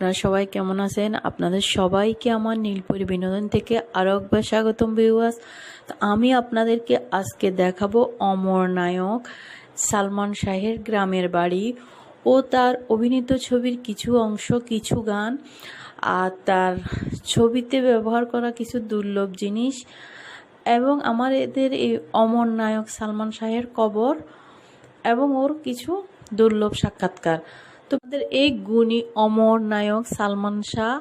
আপনারা সবাই কেমন আছেন? আপনাদের সবাইকে আমার নীলপরি বিনোদন থেকে আরও একবার স্বাগতম ভিউয়ার্স আমি আপনাদেরকে আজকে দেখাবো অমর নায়ক সালমান শাহের গ্রামের বাড়ি ও তার অভিনীত ছবির কিছু অংশ, কিছু গান আর তার ছবিতে ব্যবহার করা কিছু দুর্লভ জিনিস এবং আমার এদের এই অমর নায়ক সালমান শাহের কবর এবং ওর কিছু দুর্লভ সাক্ষাৎকার। তো আমাদের এই গুণী অমর নায়ক সালমান শাহ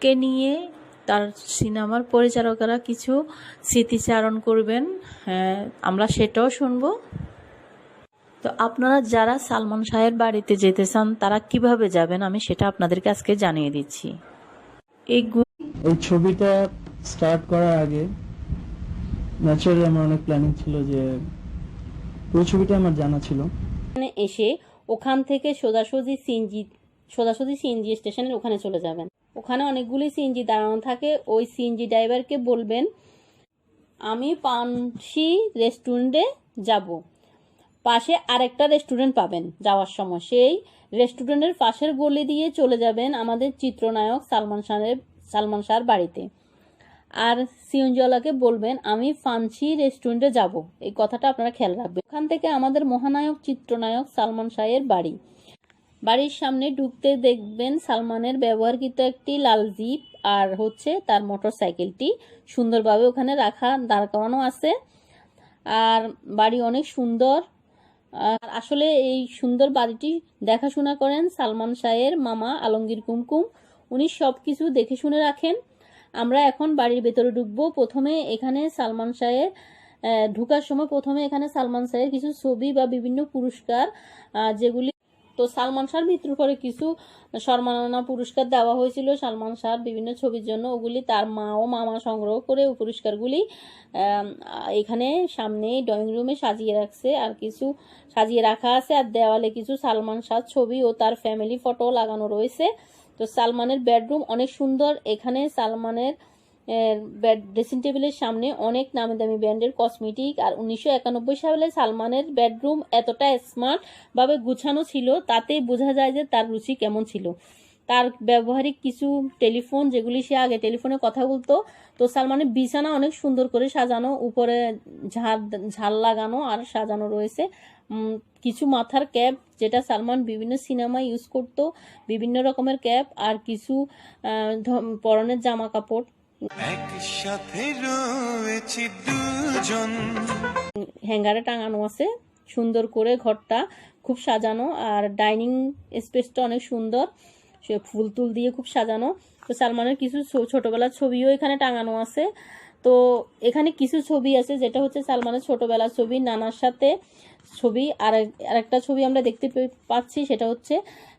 কে নিয়ে তার সিনেমার পরিচালকেরা কিছু স্মৃতিচারণ করবেন হ্যাঁ আমরা সেটাও শুনব। তো আপনারা যারা সালমান শাহের বাড়িতে যেতে চান তারা কীভাবে যাবেন? আমি সেটা আপনাদেরকে আজকে জানিয়ে দিচ্ছি। এই এই ছবিটা স্টার্ট করার আগে ন্যাচারালি আমার অনেক প্ল্যানিং ছিল যে পুরো ছবিটা আমার জানা ছিল। এসে ওখান থেকে সোজাসুজি সিএনজি সোজাসুজি সিএনজি স্টেশনের ওখানে চলে যাবেন। ওখানে অনেকগুলি সিএনজি দাঁড়ানো থাকে। ওই সিএনজি ড্রাইভারকে বলবেন, আমি পানসি রেস্টুরেন্টে যাব। পাশে আরেকটা রেস্টুরেন্ট পাবেন যাওয়ার সময়। সেই রেস্টুরেন্টের পাশের গলি দিয়ে চলে যাবেন আমাদের চিত্রনায়ক সালমান শাহের সালমান শাহর বাড়িতে। আর সিয়নজলাকে বলবেন, আমি ফান্সি রেস্টুরেন্টে যাব। এই কথাটা আপনারা খেয়াল রাখবেন। ওখান থেকে আমাদের মহানায়ক, চিত্রনায়ক সালমান শাহের বাড়ি। বাড়ির সামনে ঢুকতে দেখবেন সালমানের ব্যবহারকৃত একটি লাল জিপ আর হচ্ছে তার মোটর সাইকেলটি সুন্দরভাবে ওখানে রাখা, দাঁড় করানো আছে। আর বাড়ি অনেক সুন্দর। আর আসলে এই সুন্দর বাড়িটি দেখাশোনা করেন সালমান শাহের মামা আলমগীর কুমকুম। উনি সব কিছু দেখে শুনে রাখেন। আমরা এখন বাড়ির ভেতরে ঢুকবো। প্রথমে এখানে সালমান শাহের ঢুকার সময় প্রথমে এখানে সালমান শাহের কিছু ছবি বা বিভিন্ন পুরস্কার যেগুলি তো সালমান শাহর মৃত্যুর পরে কিছু সম্মাননা পুরস্কার দেওয়া হয়েছিল সালমান শাহর বিভিন্ন ছবির জন্য। ওগুলি তার মা ও মামা সংগ্রহ করে ওই পুরস্কারগুলি এখানে সামনে ড্রয়িং রুমে সাজিয়ে রাখছে। আর কিছু সাজিয়ে রাখা আছে। আর দেওয়ালে কিছু সালমান শাহর ছবি ও তার ফ্যামিলি ফটো লাগানো রয়েছে। তো সালমানের বেডরুম অনেক সুন্দর। এখানে সালমানের ড্রেসিং টেবিলের সামনে অনেক নামি দামি ব্র্যান্ডের কসমেটিক। আর উনিশশো একানব্বই সালে সালমানের বেডরুম এতটা স্মার্টভাবে গুছানো ছিল, তাতেই বোঝা যায় যে তার রুচি কেমন ছিল। তার ব্যবহারিক কিছু টেলিফোন যেগুলি সে আগে টেলিফোনে কথা বলতো তো সালমানের বিছানা অনেক সুন্দর করে সাজানো উপরে ঝাড় ঝাল লাগানো আর সাজানো রয়েছে। কিছু মাথার ক্যাপ যেটা সালমান বিভিন্ন সিনেমায় ইউজ করতো বিভিন্ন রকমের ক্যাপ আর কিছু পরনের জামা কাপড় একসাথে রয়েছি দুজন। হ্যাঙ্গারে টাঙানো আছে সুন্দর করে ঘরটা খুব সাজানো আর ডাইনিং স্পেসটা অনেক সুন্দর। ফুল তুল দিয়ে খুব সাজানো। তো সালমানের কিছু ছোটবেলার ছবিও এখানে টাঙানো আছে। তো এখানে কিছু ছবি আছে, যেটা হচ্ছে সালমানের ছোটবেলার ছবি। নানার সাথে ছবি। আর আরেকটা ছবি আমরা দেখতে পাচ্ছি, সেটা হচ্ছে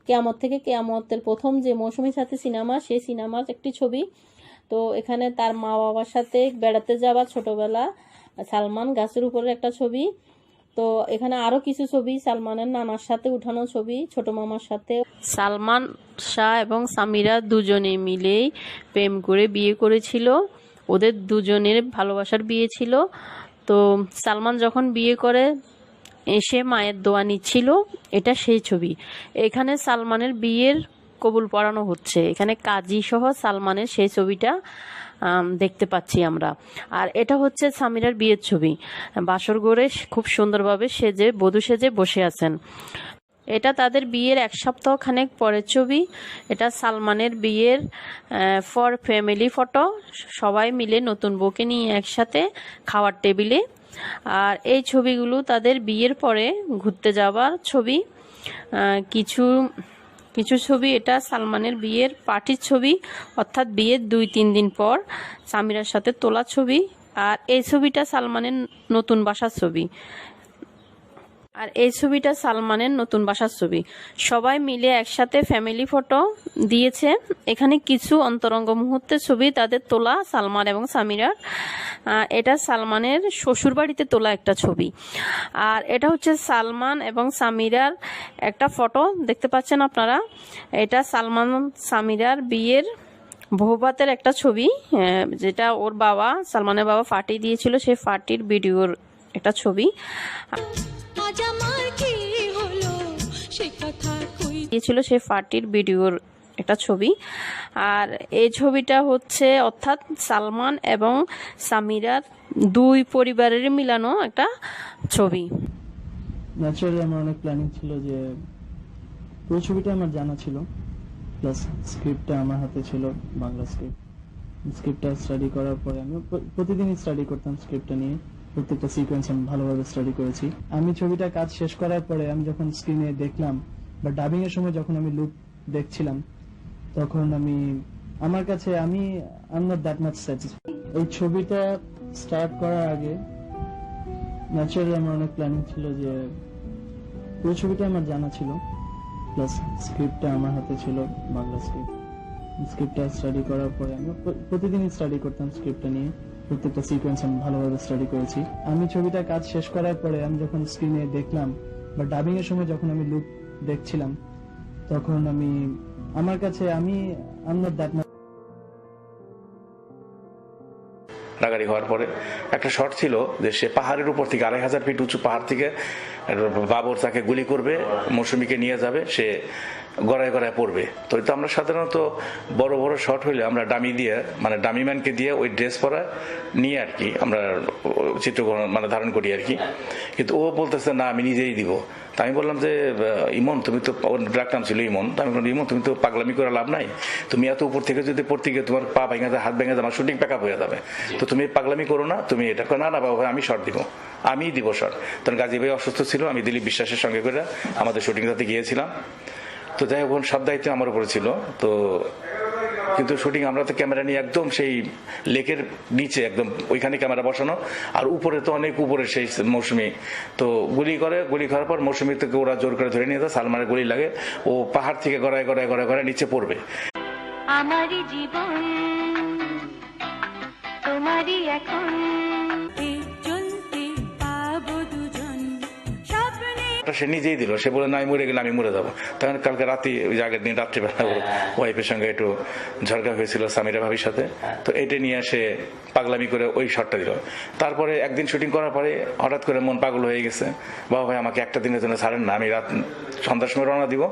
কেয়ামত থেকে কেয়ামতের প্রথম যে মৌসুমী সাথে সিনেমা, সেই সিনেমার একটি ছবি। তো এখানে তার মা বাবার সাথে বেড়াতে যাওয়া ছোটবেলা সালমান গাছের উপরে একটা ছবি। তো এখানে আরও কিছু ছবি, সালমানের নানার সাথে উঠানো ছবি, ছোট মামার সাথে। সালমান শাহ এবং সামিরা দুজনে মিলেই প্রেম করে বিয়ে করেছিল। ওদের দুজনের ভালোবাসার বিয়ে ছিল। তো সালমান যখন বিয়ে করে, এসে মায়ের দোয়া নিচ্ছিল। এটা সেই ছবি। এখানে সালমানের বিয়ের কবুল পড়ানো হচ্ছে। এখানে কাজী সহ সালমানের সেই ছবিটা দেখতে পাচ্ছি আমরা। আর এটা হচ্ছে সামিরার বিয়ের ছবি। বাসর গড়ে খুব সুন্দরভাবে সেজে, বধূ সেজে বসে আছেন। এটা তাদের বিয়ের এক সপ্তাহ খানেক পরের ছবি। এটা সালমানের বিয়ের ফর ফ্যামিলি ফটো সবাই মিলে নতুন বউকে নিয়ে একসাথে খাওয়ার টেবিলে। আর এই ছবিগুলো তাদের বিয়ের পরে ঘুরতে যাওয়ার ছবি। কিছু কিছু ছবি, এটা সালমানের বিয়ের পার্টির ছবি, অর্থাৎ বিয়ের দুই তিন দিন পর সামিরার সাথে তোলা ছবি। আর এই ছবিটা সালমানের নতুন বাসার ছবি। আর এই ছবিটা সালমানের নতুন বাসার ছবি। সবাই মিলে একসাথে ফ্যামিলি ফটো দিয়েছে। এখানে কিছু অন্তরঙ্গ মুহূর্তের ছবি তাদের তোলা সালমান এবং সামিরার। এটা সালমানের শ্বশুর বাড়িতে তোলা একটা ছবি। আর এটা হচ্ছে সালমান এবং সামিরার একটা ফটো দেখতে পাচ্ছেন আপনারা? এটা সালমান সামিরার বিয়ের বহুবাতের একটা ছবি। যেটা ওর বাবা, সালমানের বাবা ফাটি দিয়েছিল। সেই ফাটির ভিডিওর একটা ছবি। আজ আমার সে কথা কই? দিয়েছিল সেই পার্টির ভিডিওর একটা ছবি। আর এই ছবিটা হচ্ছে অর্থাৎ সালমান এবং সামিরার দুই পরিবারের মিলানো একটা ছবি। ন্যাচারালি আমার অনেক প্ল্যানিং ছিল যে পুরো ছবিটা আমার জানা ছিল প্লাস স্ক্রিপ্টটা আমার হাতে ছিল বাংলা স্ক্রিপ্ট স্ক্রিপ্টটা স্টাডি করার পরে আমি প্রতিদিনই স্টাডি করতাম স্ক্রিপ্টটা নিয়ে। প্রত্যেকটা সিকোয়েন্স আমি ভালোভাবে স্টাডি করেছি। আমি ছবিটা কাজ শেষ করার পরে আমি যখন স্ক্রিনে দেখলাম বা ডাবিং এর সময় যখন আমি লুক দেখছিলাম, তখন আমি, আমার কাছে আমি আই নট দ্যাট মাচ এই ছবিটা স্টার্ট করার আগে ন্যাচারালি আমার অনেক প্ল্যানিং ছিল যে পুরো ছবিটা আমার জানা ছিল প্লাস স্ক্রিপ্টটা আমার হাতে ছিল, বাংলা স্ক্রিপ্ট স্ক্রিপ্টটা স্টাডি করার পরে আমি প্র- প্রতিদিনই স্টাডি করতাম স্ক্রিপ্টটা নিয়ে। প্রত্যেকটা সিকোয়েন্স আমি ভালোভাবে স্টাডি করেছি। আমি ছবিটা কাজ শেষ করার পরে আমি যখন স্ক্রিনে দেখলাম, বা ডাবিং এর সময় যখন আমি লুক দেখছিলাম, তখন আমি, আমার কাছে আমি নট দ্যাট রাগারি হওয়ার পরে একটা শট ছিল যে সে পাহাড়ের উপর থেকে আড়াই হাজার ফিট উঁচু পাহাড় থেকে বাবর তাকে গুলি করবে, মৌসুমীকে নিয়ে যাবে, সে গড়ায় গড়ায় পড়বে তো এটা আমরা সাধারণত বড় বড় শট হইলে আমরা ডামি দিয়ে মানে ডামি ম্যানকে দিয়ে ওই ড্রেস পরা নিয়ে আর কি আমরা চিত্রগ্রহণ মানে ধারণ করি আর কি। কিন্তু ও বলতেছে না আমি নিজেই দিব। তা আমি বললাম যে ইমন তুমি তো ব্ল্যাক নাম ছিল ইমন। আমি বললাম ইমন তুমি তো পাগলামি করে লাভ নাই। তুমি এত উপর থেকে যদি পড়তে গিয়ে তোমার পা ভেঙে যায় হাত ভেঙে আমার শুটিং প্যাক আপ হয়ে যাবে। তো তুমি পাগলামি করো না তুমি এটা করো, না না বাবা আমি শর্ট দিব। আমিই দিব শর্ট তখন গাজী ভাই অসুস্থ ছিল আমি দিলীপ বিশ্বাসের সঙ্গে করে আমাদের শুটিং তাতে গিয়েছিলাম। তো যাই হোক, সব দায়িত্ব আমার উপরে ছিল। তো কিন্তু শুটিং আমরা তো ক্যামেরা নিয়ে একদম সেই লেকের নিচে একদম ওইখানে ক্যামেরা বসানো। আর উপরে তো অনেক উপরে সেই মৌসুমি। তো গুলি করে, গুলি করার পর মৌসুমি থেকে ওরা জোর করে ধরে নিয়ে যায়, সালমানের গুলি লাগে। ও পাহাড় থেকে গড়ায় গড়ায় গড়ায় গড়ায় নিচে পড়বে। আমারই জীবন, তোমারই এখন। ওটা সে নিজেই দিল। সে বলে না আমি মরে গেলে আমি মরে যাব। তখন কালকে রাতে ওই আগের দিন রাত্রিবেলা ওর ওয়াইফের সঙ্গে একটু ঝরকা হয়েছিল সামিরা ভাবির সাথে। তো এটা নিয়ে সে পাগলামি করে ওই শটটা দিল। তারপরে একদিন শুটিং করার পরে হঠাৎ করে মন পাগল হয়ে গেছে। বাবা ভাই আমাকে একটা দিনের জন্য ছাড়েন না আমি রাত সন্ধ্যার সময় রওনা দিব।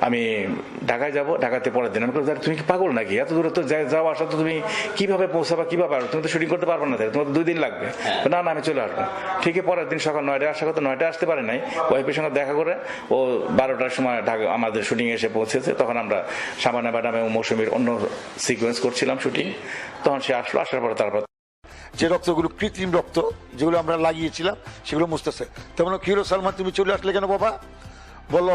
আমি ঢাকায় যাব ঢাকাতে পরের দিন। আমি তুমি কি পাগল নাকি? এত দূরে তো যা- যাওয়া আসা তো তুমি কীভাবে পৌঁছাবা কীভাবে পারো তুমি তো শুটিং করতে পারবে না তোমার তো দুই দিন লাগবে। না না আমি চলে আসব। ঠিকই পরের দিন সকাল নয়টায় আসার কথা নয়টায় আসতে পারে নাই। ওয়াইফের সঙ্গে দেখা করে ও বারোটার সময় ঢাকা আমাদের শুটিং এসে পৌঁছেছে। তখন আমরা সামান্য ম্যাডাম এবং মৌসুমীর অন্য সিকোয়েন্স করছিলাম শুটিং তখন সে আসলো, আসার পরে তারপর যে রক্তগুলো, কৃত্রিম রক্ত যেগুলো আমরা লাগিয়েছিলাম, সেগুলো মুছতেছে। তেমন হিরো সালমান, তুমি চলে আসলে কেন বাবা? বলল,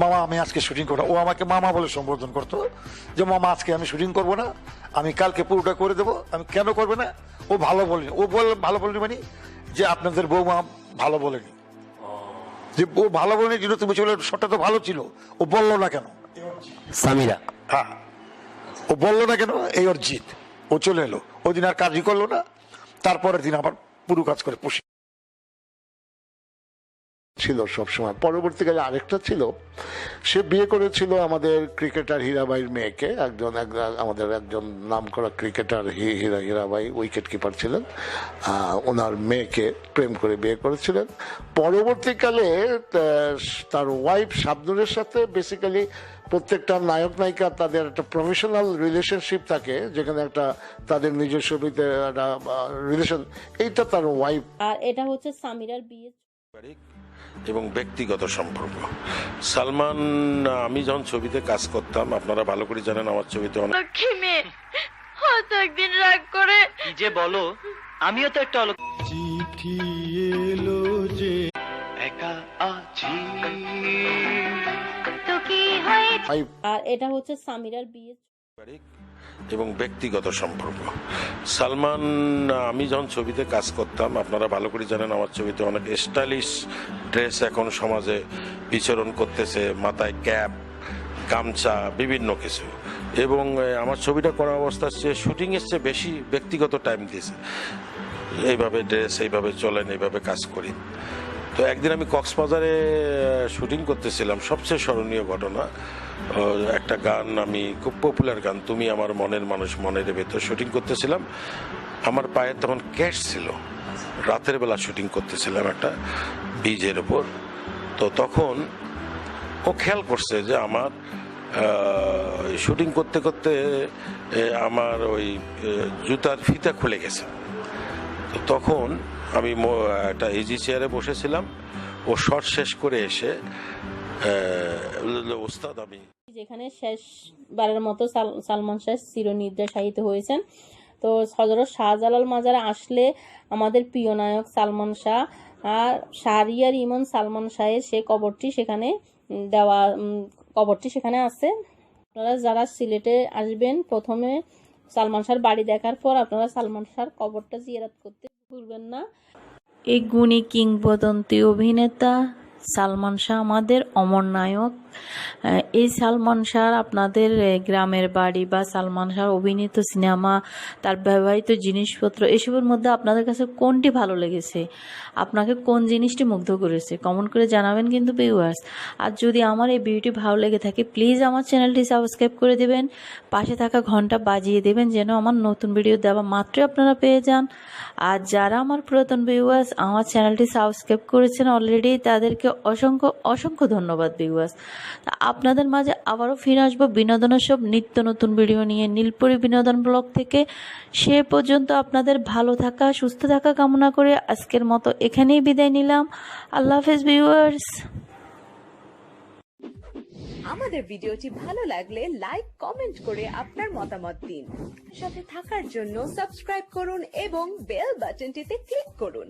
মামা, আমি আজকে শুটিং করব। ও আমাকে মামা বলে সম্বোধন করতো, যে, মামা, আজকে আমি শুটিং করব না, আমি কালকে পুরোটা করে দেবো, আমি কেন করবে না? ও ভালো বলেনি। ও বল, ভালো বলেনি মানে যে, আপনাদের বৌমা ভালো বলেনি। যে ও ভালো বলে জন্য তুমি চলে শটটা তো ভালো ছিল। ও বলল না কেন? সামিরা। হ্যাঁ। ও বলল না কেন? এই ওর জিত। ও চলে এলো। ওই দিন আর কাজই করল না। তারপরের দিন আবার পুরো কাজ করে পুষি। ছিল সবসময়। পরবর্তীকালে আরেকটা ছিল, সে বিয়ে করেছিল আমাদের ক্রিকেটার হীরাবাইয়ের মেয়েকে, একজন এক- আমাদের একজন নামকরা ক্রিকেটার হি- হীরা, হীরাবাই উইকেট কিপার ছিলেন ওনার মেয়েকে প্রেম করে বিয়ে করেছিলেন। পরবর্তীকালে তার ওয়াইফ শাবনুরের সাথে বেসিক্যালি প্রত্যেকটা নায়ক, নায়িকা তাদের একটা প্রফেশনাল রিলেশনশিপ থাকে, যেখানে একটা তাদের নিজস্ব একটা রিলেশন এইটা তার ওয়াইফ আর এটা হচ্ছে সামিরার বিয়ে। এবং ব্যক্তিগত সম্পর্ক। সালমান আমি যখন ছবিতে কাজ করতাম আপনারা ভালো করে জানেন আমার ছবিতে অনেক লক্ষ্মী মেয়ে হয়তো একদিন রাগ করে যে বলো আমিও তো একটা অলক তো কি হয় আর এটা হচ্ছে সামিরার বিয়ে এবং ব্যক্তিগত সম্পর্ক। সালমান, আমি যখন ছবিতে কাজ করতাম, আপনারা ভালো করে জানেন আমার ছবিতে অনেক স্টাইলিশ ড্রেস এখন সমাজে বিচরণ করতেছে, মাথায় ক্যাপ, গামছা, বিভিন্ন কিছু। এবং আমার ছবিটা করা অবস্থার চেয়ে শুটিংয়ের চেয়ে বেশি ব্যক্তিগত টাইম দিয়েছে। এইভাবে ড্রেস, এইভাবে চলেন, এইভাবে কাজ করি। তো একদিন আমি কক্সবাজারে শুটিং করতেছিলাম। সবচেয়ে স্মরণীয় ঘটনা একটা গান আমি, খুব পপুলার গান, তুমি আমার মনের মানুষ, মনের ভেতর শুটিং করতেছিলাম। আমার পায়ে তখন ক্যাশ ছিল। রাতের বেলা শুটিং করতেছিলাম একটা বীজের ওপর তো তখন ও খেয়াল করছে যে আমার শুটিং করতে করতে আমার ওই জুতার ফিতা খুলে গেছে। তো তখন আমি একটা ইজি চেয়ারে বসেছিলাম। ও শর্ট শেষ করে এসে ওস্তাদ, আমি যেখানে শেষবারের মতো সাল- সালমান শাহ চিরনিদ্রা শায়িত হয়েছেন। তো হজরত শাহজালাল মাজারে আসলে আমাদের প্রিয় নায়ক সালমান শাহ আর শাহরিয়ার ইমন সালমান শাহের সে কবরটি সেখানে দেওয়া কবরটি সেখানে আছে। আপনারা যারা সিলেটে আসবেন, প্রথমে সালমান শাহর বাড়ি দেখার পর আপনারা সালমান শাহর কবরটা জিয়ারাত করতে ভুলবেন না। এই গুণী কিংবদন্তি অভিনেতা সালমান শাহ আমাদের অমর নায়ক। এই সালমান শাহ আপনাদের গ্রামের বাড়ি বা সালমান শাহ অভিনীত সিনেমা, তার ব্যবহৃত জিনিসপত্র, এসবের মধ্যে আপনাদের কাছে কোনটি ভালো লেগেছে? আপনাকে কোন জিনিসটি মুগ্ধ করেছে? কমেন্ট করে জানাবেন কিন্তু ভিউয়ার্স আর যদি আমার এই ভিডিওটি ভালো লেগে থাকে প্লিজ আমার চ্যানেলটি সাবস্ক্রাইব করে দেবেন। পাশে থাকা ঘণ্টা বাজিয়ে দেবেন যেন আমার নতুন ভিডিও দেওয়া মাত্রই আপনারা পেয়ে যান। আর যারা আমার পুরাতন ভিউয়ার্স আমার চ্যানেলটি সাবস্ক্রাইব করেছেন অলরেডি তাদেরকে অসংখ্য অসংখ্য ধন্যবাদ ভিউয়ার্স আপনাদের মাঝে আবারও ফিরে আসব বিনোদনের সব নিত্য নতুন ভিডিও নিয়ে নীলপুরি বিনোদন ব্লগ থেকে। সে পর্যন্ত আপনাদের ভালো থাকা, সুস্থ থাকা কামনা করে আজকের মতো এখানেই বিদায় নিলাম। আল্লাহ হাফেজ ভিউয়ার্স। আমাদের ভিডিওটি ভালো লাগলে লাইক, কমেন্ট করে আপনার মতামত দিন। সাথে থাকার জন্য সাবস্ক্রাইব করুন এবং বেল বাটনটিতে ক্লিক করুন।